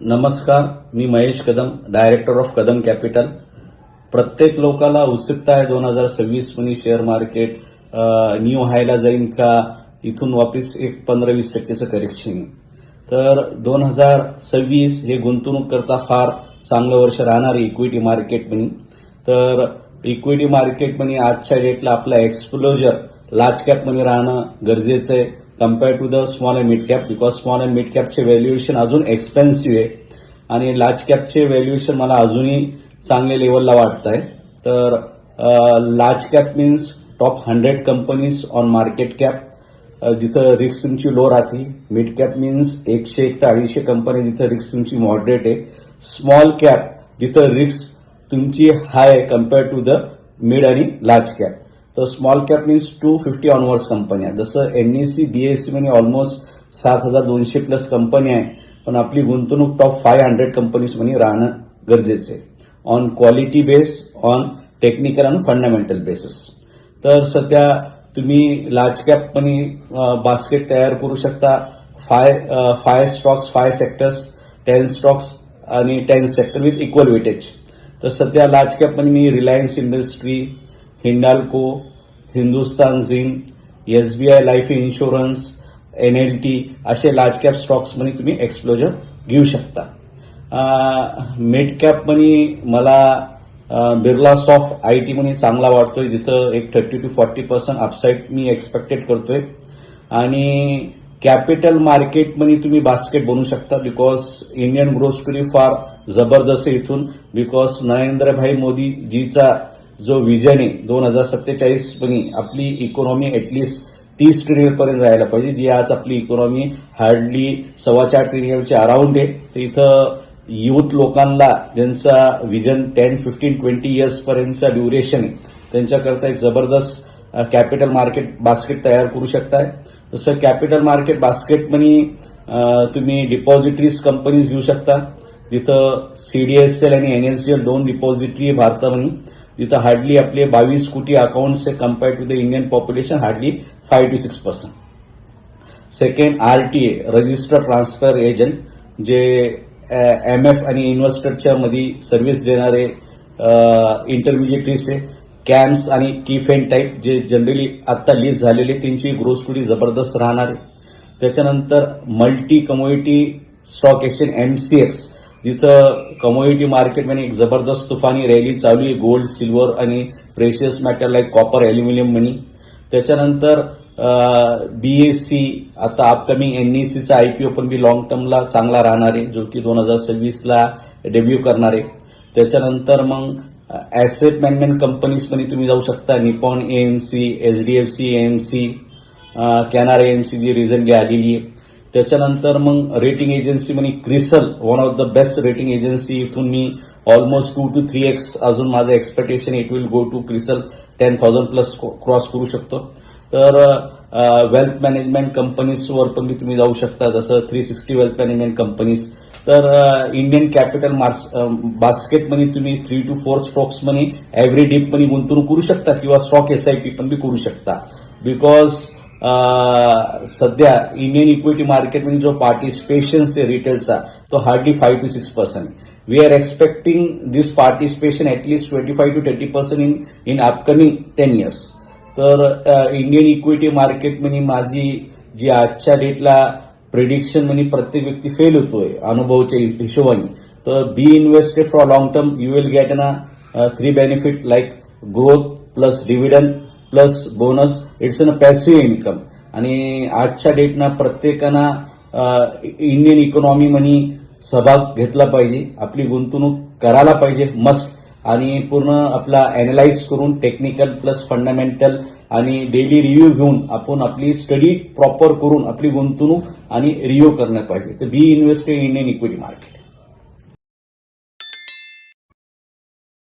नमस्कार मी Mahesh Kadam director of Kadam capital प्रत्येक लोकाला उत्सुकता आहे दोन हजार सव्वीसमध्ये शेअर मार्केट न्यू हायला जाईन का? इथून वापिस एक पंधरा वीस टक्केचं करेक्शन तर दोन हजार सव्वीस हे गुंतवणूक करता फार चांगलं वर्ष राहणार आहे इक्विटी मार्केटमध्ये तर इक्विटी मार्केटमध्ये आजच्या डेटला आपला एक्सप्लोजर लार्ज कॅपमध्ये राहणं गरजेचं आहे. Compare to the small and mid cap because small and mid कॅपचे valuation अजून एक्सपेन्सिव्ह आहे. आणि लार्ज कॅपचे व्हॅल्युएशन मला अजूनही चांगल्या लेवलला वाटत आहे तर large cap means top hundred companies on market cap जिथं रिक्स तुमची लो राहते. मिड कॅप मीन्स एकशे एक ते अडीचशे कंपनी जिथं रिस्क तुमची मॉडरेट आहे. स्मॉल कॅप जिथं रिस्क तुमची हाय आहे कंपेअर टू द मिड आणि लार्ज कॅप तर small cap means two fifty onwards कंपन्या जसं एनईसी बीएससी म्हणजे ऑलमोस्ट सात हजार दोनशे प्लस कंपनी आहे. पण आपली गुंतवणूक टॉप फाय हंड्रेड कंपनीजमध्ये राहणं गरजेचं आहे. On quality base on technical आणि फंडामेंटल बेसिस तर सध्या तुम्ही लार्ज कॅपमध्ये बास्केट तयार करू शकता. Five five stocks five sectors ten stocks आणि ten sector with equal weightage तर सध्या लार्ज कॅपमध्ये मी Reliance industry Hindalco Hindustan zinc SBI life insurance NLT असे लार्ज कॅप स्टॉक्समध्ये तुम्ही एक्सप्लोजर घेऊ शकता. मिड कॅपमध्ये मला बिर्ला सॉफ्ट आय टी मध्ये चांगला वाटतोय. जिथं एक thirty two forty percent upside मी एक्सपेक्टेड करतोय. आणि कॅपिटल मार्केटमध्ये तुम्ही बास्केट बनवू शकता बिकॉज इंडियन ग्रोथ स्टोरी फार जबरदस्त इथून बिकॉज नरेंद्रभाई मोदी जीचा जो विजन आहे दोन हजार सत्तेचाळीस आपली इकॉनॉमी ॲटलिस्ट तीस ट्रिलियनपर्यंत राहायला पाहिजे. जी आज आपली इकॉनॉमी हार्डली सव्वा चार ट्रिलियनच्या अराउंड आहे. तर इथं युथ लोकांना ज्यांचा विजन टेन फिफ्टीन ट्वेंटी इयर्सपर्यंतचा ड्युरेशन आहे त्यांच्याकरता एक जबरदस्त कॅपिटल मार्केट बास्केट तयार करू शकताय. तसं कॅपिटल मार्केट बास्केटमनी तुम्ही डिपॉझिटरीज कंपनीज घेऊ शकता. जिथं सीडीएसएल आणि एनएसडीएल दोन डिपॉझिटरी भारतामध्ये. जिथं हार्डली आपले बावीस कोटी अकाउंट्स आहे compare to the Indian population hardly five to six percent second RTA register transfer agent जे एम एफ आणि इन्व्हेस्टरच्या मध्ये सर्व्हिस देणारे इंटरमिजिएटरीज आहे. कॅम्स आणि कीफेन टाईप जे जनरली आता लिस्ट झालेले त्यांची ग्रोथ स्टोरी जबरदस्त राहणार आहे. त्याच्यानंतर multi community stock exchange MCX जिथं कमोडिटी मार्केटमध्ये एक जबरदस्त तुफानी रॅली चालू आहे. गोल्ड सिल्वर आणि precious matter like copper aluminium many त्याच्यानंतर बीएससी आता अपकमिंग एनईसीचा आयपीओ पण बी लॉंग टर्मला चांगला राहणार आहे. जो की दोन हजार सव्वीसला डेब्यू करणार आहे. त्याच्यानंतर मग ऍसेट मॅनेजमेंट कंपनीजमध्ये तुम्ही जाऊ शकता. Nippon AMC HDFC AMC Canara AMC जी रिझनली आलेली आहे. त्याच्यानंतर मग रेटिंग एजन्सीमध्ये CRISIL one of the best rating agency इथून मी almost two two three X अजून माझं expectation it will go to CRISIL ten thousand plus cross करू शकतो. तर वेल्थ मॅनेजमेंट कंपनीजवर पण तुम्ही जाऊ शकता जसं three sixty wealth management companies तर इंडियन कॅपिटल बास्केट बास्केटमध्ये तुम्ही थ्री टू फोर स्टॉक्समध्ये एव्हरी डीपमध्ये गुंतवणूक करू शकता किंवा स्टॉक एसआयपी पण बी करू शकता. बिकॉज सध्या इंडियन इक्विटी मार्केटमध्ये जो पार्टिसिपेशन आहे रिटेलचा तो hardly five to six percent we are expecting this participation atleast twenty five to thirty percent in in upcoming ten years तर इंडियन इक्विटी मार्केटमध्ये माझी जी आजच्या डेटला प्रिडिक्शन म्हणजे प्रत्येक व्यक्ती फेल होतोय अनुभवच्या हिशोबाने. तर be invested for long term you will get ना three benefit like growth plus dividend plus bonus it's an passive income आणि आजच्या डेटना प्रत्येकानं इंडियन इकॉनॉमीमध्ये सहभाग घेतला पाहिजे. आपली गुंतवणूक करायला पाहिजे मस्ट आणि पूर्ण आपला अॅनालाइज करून टेक्निकल प्लस फंडामेंटल आणि डेली रिव्ह्यू घेऊन आपण आपली स्टडी प्रॉपर करून आपली गुंतवणूक आणि रिव्ह्यू करणं पाहिजे. तर be invested Indian equity market